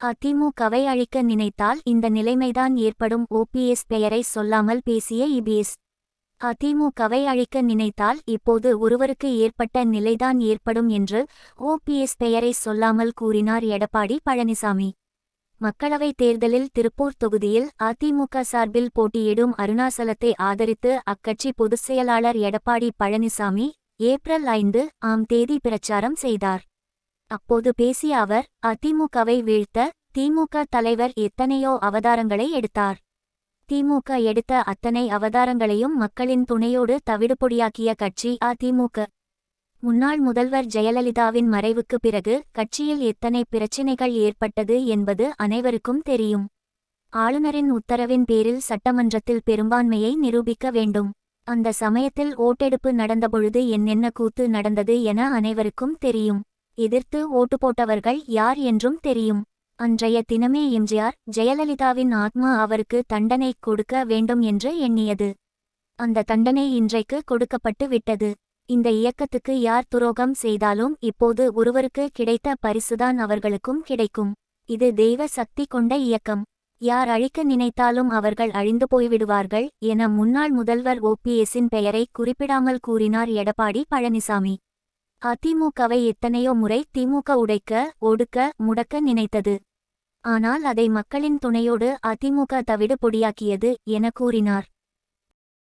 அதிமுகவை அழிக்க நினைத்தால் இந்த நிலைமைதான் ஏற்படும் ஓபிஎஸ் பெயரை சொல்லாமல் பேசிய இபிஎஸ். அதிமுகவை அழிக்க நினைத்தால் இப்போது ஒருவருக்கு ஏற்பட்ட நிலைதான் ஏற்படும் என்று ஓபிஎஸ் பெயரை சொல்லாமல் கூறினார் எடப்பாடி பழனிசாமி. மக்களவைத் தேர்தலில் திருப்பூர் தொகுதியில் அதிமுக சார்பில் போட்டியிடும் அருணாசலத்தை ஆதரித்து அக்கட்சி பொதுச் செயலாளர் எடப்பாடி பழனிசாமி ஏப்ரல் ஐந்து ஆம் தேதி பிரச்சாரம் செய்தார். அப்போது பேசிய அவர் அதிமுகவை வீழ்த்த திமுக தலைவர் எத்தனையோ அவதாரங்களை எடுத்தார். திமுக எடுத்த அத்தனை அவதாரங்களையும் மக்களின் துணையோடு தவிடுபொடியாக்கிய கட்சி அதிமுக. முன்னாள் முதல்வர் ஜெயலலிதாவின் மறைவுக்கு பிறகு கட்சியில் எத்தனை பிரச்சினைகள் ஏற்பட்டது என்பது அனைவருக்கும் தெரியும். ஆளுநரின் உத்தரவின் பேரில் சட்டமன்றத்தில் பெரும்பான்மையை நிரூபிக்க வேண்டும். அந்த சமயத்தில் ஓட்டெடுப்பு நடந்தபொழுது என்னென்ன கூத்து நடந்தது என அனைவருக்கும் தெரியும். எதிர்த்து ஓட்டு போட்டவர்கள் யார் என்றும் தெரியும். அன்றைய தினமே எம்ஜிஆர் ஜெயலலிதாவின் ஆத்மா அவருக்கு தண்டனை கொடுக்க வேண்டும் என்று எண்ணியது. அந்த தண்டனை இன்றைக்கு கொடுக்கப்பட்டு விட்டது. இந்த இயக்கத்துக்கு யார் துரோகம் செய்தாலும் இப்போது ஒருவருக்கு கிடைத்த பரிசுதான் அவர்களுக்கும் கிடைக்கும். இது தெய்வ சக்தி கொண்ட இயக்கம். யார் அழிக்க நினைத்தாலும் அவர்கள் அழிந்து போய்விடுவார்கள் என முன்னாள் முதல்வர் ஓபிஎஸின் பெயரை குறிப்பிடாமல் கூறினார் எடப்பாடி பழனிசாமி. அதிமுகவை எத்தனையோ முறை திமுக உடைக்க ஒடுக்க முடக்க நினைத்தது. ஆனால் அதை மக்களின் துணையோடு அதிமுக தவிடு பொடியாக்கியது என கூறினார்.